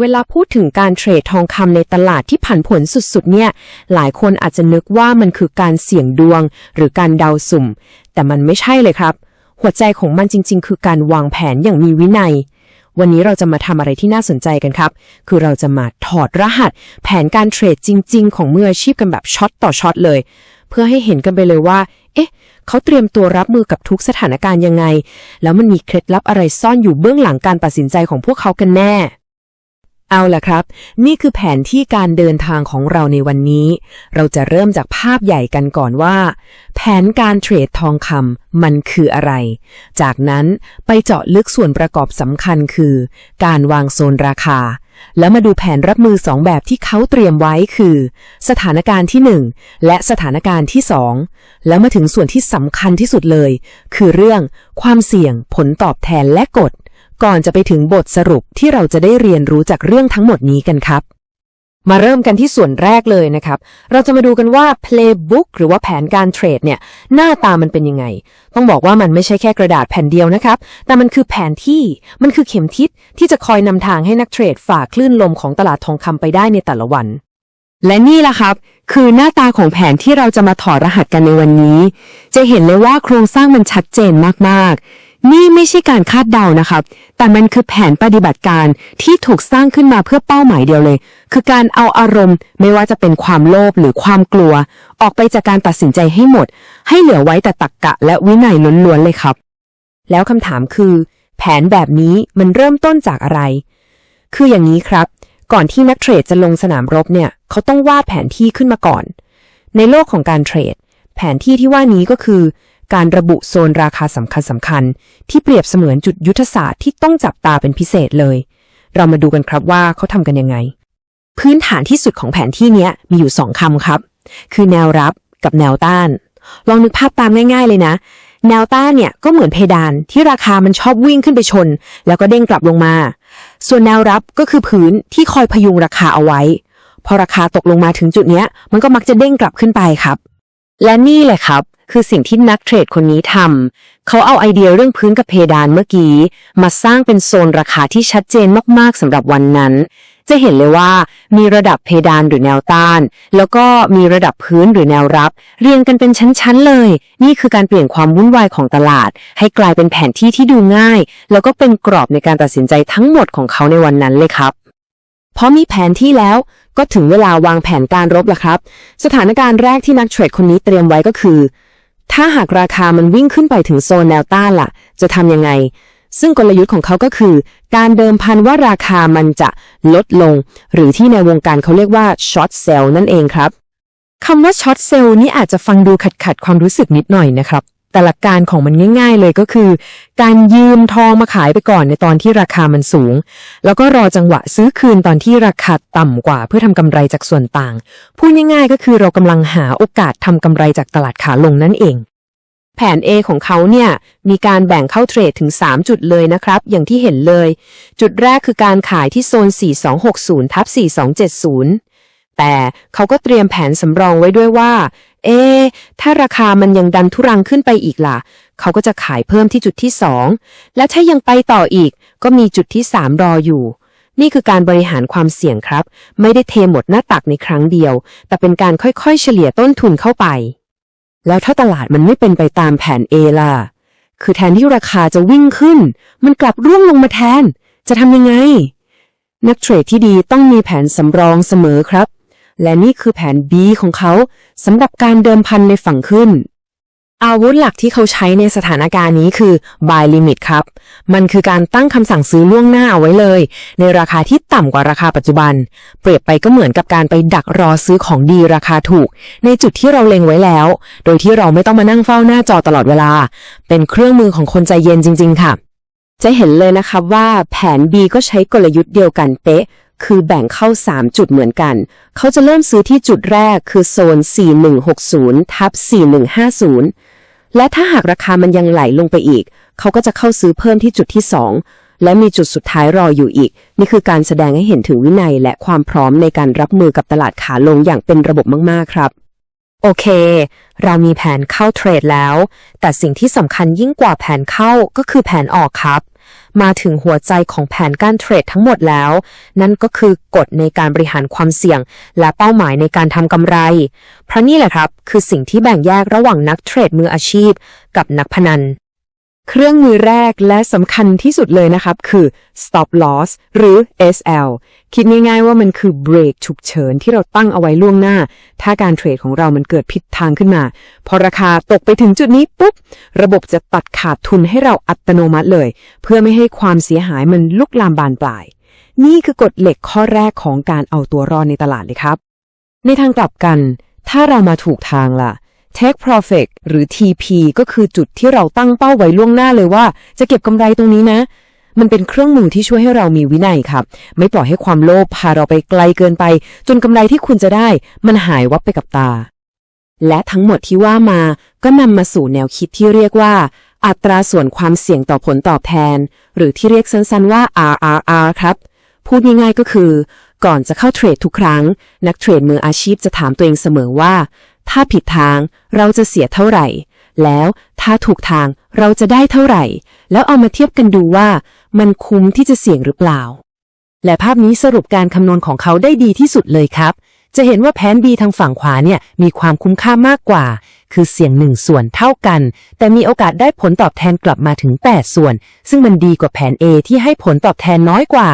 เวลาพูดถึงการเทรดทองคำในตลาดที่ผันผวนสุดๆ เนี่ย หลายคนอาจจะนึกว่ามันคือการเสี่ยงดวง หรือการเดาสุ่ม แต่มันไม่ใช่เลยครับ หัวใจของมันจริง ๆ คือการวางแผนอย่างมีวินัย วันนี้เราจะมาทำอะไรที่น่าสนใจกันครับ คือเราจะมาถอดรหัส แผนการเทรดจริง ๆ ของมืออาชีพกันแบบช็อตต่อช็อตเลย เพื่อให้เห็นกันไปเลยว่า เอ๊ะ เขาเตรียมตัวรับมือกับทุกสถานการณ์ยังไง แล้วมันมีเคล็ดลับอะไรซ่อนอยู่เบื้องหลังการตัดสินใจของพวกเขากันแน่ เอาล่ะครับ นี่คือแผนที่การเดินทางของเราในวันนี้ เราจะเริ่มจากภาพใหญ่กันก่อนว่า แผนการเทรดทองคำมันคืออะไร จากนั้นไปเจาะลึกส่วนประกอบสำคัญคือ การวางโซนราคา แล้วมาดูแผนรับมือสองแบบที่เขาเตรียมไว้คือ สถานการณ์ที่หนึ่งและสถานการณ์ที่สองแล้วมาถึงส่วนที่สำคัญที่สุดเลย คือเรื่องความเสี่ยง ผลตอบแทนและกฎ ก่อนจะไปถึงบทสรุปที่เราจะได้เรียนรู้จากเรื่องทั้งหมดนี้กันครับ มาเริ่มกันที่ส่วนแรกเลยนะครับ เราจะมาดูกันว่า playbook หรือว่าแผนการเทรดเนี่ยหน้าตามันเป็นยังไง ต้องบอกว่ามันไม่ใช่แค่กระดาษแผ่นเดียวนะครับ แต่มันคือแผนที่มันคือเข็มทิศที่จะคอยนำทางให้นักเทรดฝ่าคลื่นลมของตลาดทองคำไปได้ในแต่ละวันและนี่ล่ะครับ คือหน้าตาของแผนที่เราจะมาถอดรหัสกันในวันนี้ จะเห็นเลยว่าโครงสร้างมันชัดเจนมากๆ นี่ไม่ใช่การคาดเดานะครับแต่มันคือแผนปฏิบัติการที่ถูกสร้างขึ้นมาเพื่อเป้าหมายเดียวเลย คือการเอาอารมณ์ ไม่ว่าจะเป็นความโลภหรือความกลัว ออกไปจากการตัดสินใจให้หมด ให้เหลือไว้แต่ตรกกะและวินัยล้วนๆเลยครับ แล้วคำถามคือ แผนแบบนี้มันเริ่มต้นจากอะไร คืออย่างนี้ครับ ก่อนที่นักเทรดจะลงสนามรบเนี่ยเขาต้องวาดแผนที่ขึ้นมาก่อน ในโลกของการเทรด แผนที่ที่ว่านี้ก็คือ การระบุโซนราคาสำคัญสำคัญที่เปรียบเสมือนจุดยุทธศาสตร์ที่ต้องจับตาเป็นพิเศษเลย เรามาดูกันครับว่าเขาทำกันยังไง พื้นฐานที่สุดของแผนที่นี้มีอยู่สองคำครับ คือแนวรับกับแนวต้าน ลองนึกภาพตามง่าย ๆ เลยนะ แนวต้านเนี่ยก็เหมือนเพดานที่ราคามันชอบวิ่งขึ้นไปชน แล้วก็เด้งกลับลงมา ส่วนแนวรับก็คือพื้นที่คอยพยุงราคาเอาไว้ พอราคาตกลงมาถึงจุดเนี้ย มันก็มักจะเด้งกลับขึ้นไปครับและนี่แหละครับ คือสิ่งที่นักเทรดคนนี้ทำเขาเอาไอเดียเรื่องพื้นกับเพดานเมื่อกี้ มาสร้างเป็นโซนราคาที่ชัดเจนมากๆสำหรับวันนั้น จะเห็นเลยว่ามีระดับเพดานหรือแนวต้าน แล้วก็มีระดับพื้นหรือแนวรับ เรียงกันเป็นชั้นๆเลย นี่คือการเปลี่ยนความวุ่นวายของตลาด ให้กลายเป็นแผนที่ที่ดูง่าย แล้วก็เป็นกรอบในการตัดสินใจทั้งหมดของเขาในวันนั้นเลยครับพอมีแผนที่แล้วก็ถึงเวลาวางแผนการรบละครับ สถานการณ์แรกที่นักเทรดคนนี้เตรียมไว้ก็คือ ถ้าหากราคามันวิ่งขึ้นไปถึงโซนแนวต้านล่ะ จะทำยังไง ซึ่งกลยุทธ์ของเขาก็คือ การเดิมพันว่าราคามันจะลดลง หรือที่ในวงการเขาเรียกว่าช็อตเซลล์นั่นเองครับคำว่าช็อตเซลล์นี่อาจจะฟังดูขัดขัดความรู้สึกนิดหน่อยนะครับ แต่หลักการของมันง่าย ๆ เลยก็คือ การยืมทองมาขายไปก่อนในตอนที่ราคามันสูง แล้วก็รอจังหวะซื้อคืนตอนที่ราคาต่ำกว่า เพื่อทำกำไรจากส่วนต่าง พูดง่ายๆ ก็คือเรากำลังหาโอกาสทำกำไรจากตลาดขาลงนั่นเอง แผน A ของเขาเนี่ยมีการแบ่งเข้าเทรดถึง 3 จุดเลยนะครับ อย่างที่เห็นเลย จุดแรกคือการขายที่โซน 4260ทับ4270แต่เขาก็เตรียมแผนสำรองไว้ด้วยว่า เอ๊ถ้าราคามันยังดันทุรังขึ้นไปอีกล่ะ เขาก็จะขายเพิ่มที่จุดที่ 2 และถ้ายังไปต่ออีก ก็มีจุดที่ 3 รออยู่ นี่คือการบริหารความเสี่ยงครับ ไม่ได้เทหมดหน้าตักในครั้งเดียว แต่เป็นการค่อยๆ เฉลี่ยต้นทุนเข้าไป แล้วถ้าตลาดมันไม่เป็นไปตามแผน A ล่ะ คือแทนที่ราคาจะวิ่งขึ้น มันกลับร่วงลงมาแทน จะทำยังไง นักเทรดที่ดีต้องมีแผนสำรองเสมอครับ และนี่คือแผน B ของเขาสำหรับการเดิมพันในฝั่งขึ้น อาวุธหลักที่เขาใช้ในสถานการณ์นี้คือ buy limit ครับ มันคือการตั้งคำสั่งซื้อล่วงหน้าเอาไว้เลย ในราคาที่ต่ำกว่าราคาปัจจุบัน เปรียบไปก็เหมือนกับการไปดักรอซื้อของดีราคาถูก ในจุดที่เราเล็งไว้แล้ว โดยที่เราไม่ต้องมานั่งเฝ้าหน้าจอตลอดเวลา เป็นเครื่องมือของคนใจเย็นจริง ๆ ค่ะจะเห็นเลยนะครับว่าแผน B ก็ใช้กลยุทธ์เดียวกันเป๊ะ คือแบ่งเข้า 3 จุดเหมือนกัน เขาจะเริ่มซื้อที่จุดแรกคือโซน 4160ทับ4150 และถ้าหากราคามันยังไหลลงไปอีก เขาก็จะเข้าซื้อเพิ่มที่จุดที่ 2 และมีจุดสุดท้ายรออยู่อีก นี่คือการแสดงให้เห็นถึงวินัยและความพร้อมในการรับมือกับตลาดขาลงอย่างเป็นระบบมากๆครับโอเค เรามีแผนเข้าเทรดแล้ว แต่สิ่งที่สำคัญยิ่งกว่าแผนเข้าก็คือแผนออกครับ มาถึงหัวใจของแผนการเทรดทั้งหมดแล้ว นั่นก็คือกฎในการบริหารความเสี่ยง และเป้าหมายในการทำกำไร เพราะนี่แหละครับ คือสิ่งที่แบ่งแยกระหว่างนักเทรดมืออาชีพ กับนักพนัน เครื่องมือแรกและสำคัญที่สุดเลยนะครับ คือ stop loss หรือ SL คิดง่ายๆว่ามันคือเบรกฉุกเฉินที่เราตั้งเอาไว้ล่วงหน้า ถ้าการเทรดของเรามันเกิดผิดทางขึ้นมา พอราคาตกไปถึงจุดนี้ปุ๊บ ระบบจะตัดขาดทุนให้เราอัตโนมัติเลย เพื่อไม่ให้ความเสียหายมันลุกลามบานปลาย นี่คือกฎเหล็กข้อแรกของการเอาตัวรอดในตลาดเลยครับ ในทางกลับกัน ถ้าเรามาถูกทางล่ะ Take Profit หรือ TP ก็คือจุดที่เราตั้งเป้าไว้ล่วงหน้าเลยว่า จะเก็บกำไรตรงนี้นะ มันเป็นเครื่องมือที่ช่วยให้เรามีวินัยครับ ไม่ปล่อยให้ความโลภพาเราไปไกลเกินไป จนกำไรที่คุณจะได้ มันหายวับไปกับตา และทั้งหมดที่ว่ามาก็นำมาสู่แนวคิดที่เรียกว่า อัตราส่วนความเสี่ยงต่อผลตอบแทน หรือที่เรียกสั้นๆว่า RRR ครับพูดง่ายๆก็คือ ก่อนจะเข้าเทรดทุกครั้ง นักเทรดมืออาชีพจะถามตัวเองเสมอว่า ถ้าผิดทางเราจะเสียเท่าไหร่ แล้วถ้าถูกทางเราจะได้เท่าไหร่ แล้วเอามาเทียบกันดูว่ามันคุ้มที่จะเสี่ยงหรือเปล่า และภาพนี้สรุปการคำนวณของเขาได้ดีที่สุดเลยครับ จะเห็นว่าแผน B ทางฝั่งขวาเนี่ยมีความคุ้มค่ามากกว่า คือเสี่ยงหนึ่งส่วนเท่ากัน แต่มีโอกาสได้ผลตอบแทนกลับมาถึง 8 ส่วน ซึ่งมันดีกว่าแผน A ที่ให้ผลตอบแทนน้อยกว่า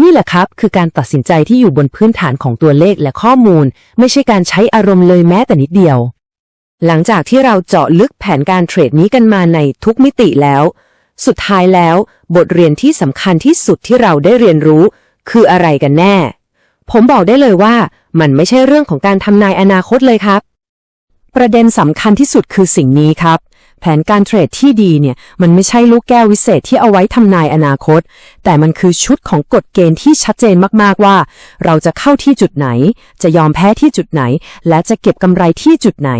นี่แหละครับ คือการตัดสินใจที่อยู่บนพื้นฐานของตัวเลขและข้อมูล ไม่ใช่การใช้อารมณ์เลยแม้แต่นิดเดียว หลังจากที่เราเจาะลึกแผนการเทรดนี้กันมาในทุกมิติแล้ว สุดท้ายแล้ว บทเรียนที่สำคัญที่สุดที่เราได้เรียนรู้ คืออะไรกันแน่ ผมบอกได้เลยว่า มันไม่ใช่เรื่องของการทำนายอนาคตเลยครับ ประเด็นสำคัญที่สุดคือสิ่งนี้ครับ ผนการเทรดที่ดีเนี่ยมันไม่ใช่ลูกแก้ววิเศษที่เอาไว้ทำนายอนาคต แต่มันคือชุดของกฎเกณฑ์ที่ชัดเจนมากๆว่า เราจะเข้าที่จุดไหน จะยอมแพ้ที่จุดไหน และจะเก็บกำไรที่จุดไหน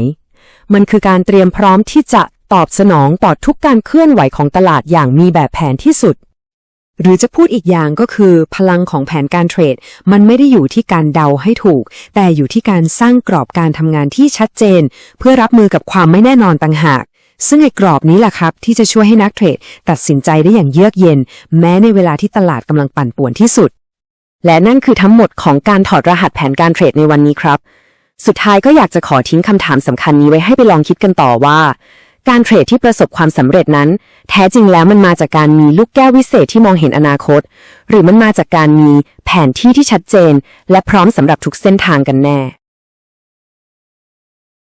มันคือการเตรียมพร้อมที่จะตอบสนองต่อทุกการเคลื่อนไหวของตลาดอย่างมีแบบแผนที่สุด หรือจะพูดอีกอย่างก็คือ พลังของแผนการเทรด มันไม่ได้อยู่ที่การเดาให้ถูก แต่อยู่ที่การสร้างกรอบการทำงานที่ชัดเจน เพื่อรับมือกับความไม่แน่นอนต่างหาก ซึ่งไอ้กรอบนี้แหละครับ ที่จะช่วยให้นักเทรดตัดสินใจได้อย่างเยือกเย็น แม้ในเวลาที่ตลาดกำลังปั่นป่วนที่สุด และนั่นคือทั้งหมดของการถอดรหัสแผนการเทรดในวันนี้ครับ สุดท้ายก็อยากจะขอทิ้งคำถามสำคัญนี้ไว้ให้ไปลองคิดกันต่อว่า การเทรดที่ประสบความสำเร็จนั้น แท้จริงแล้วมันมาจากการมีลูกแก้ววิเศษที่มองเห็นอนาคต หรือมันมาจากการมีแผนที่ที่ชัดเจน และพร้อมสำหรับทุกเส้นทางกันแน่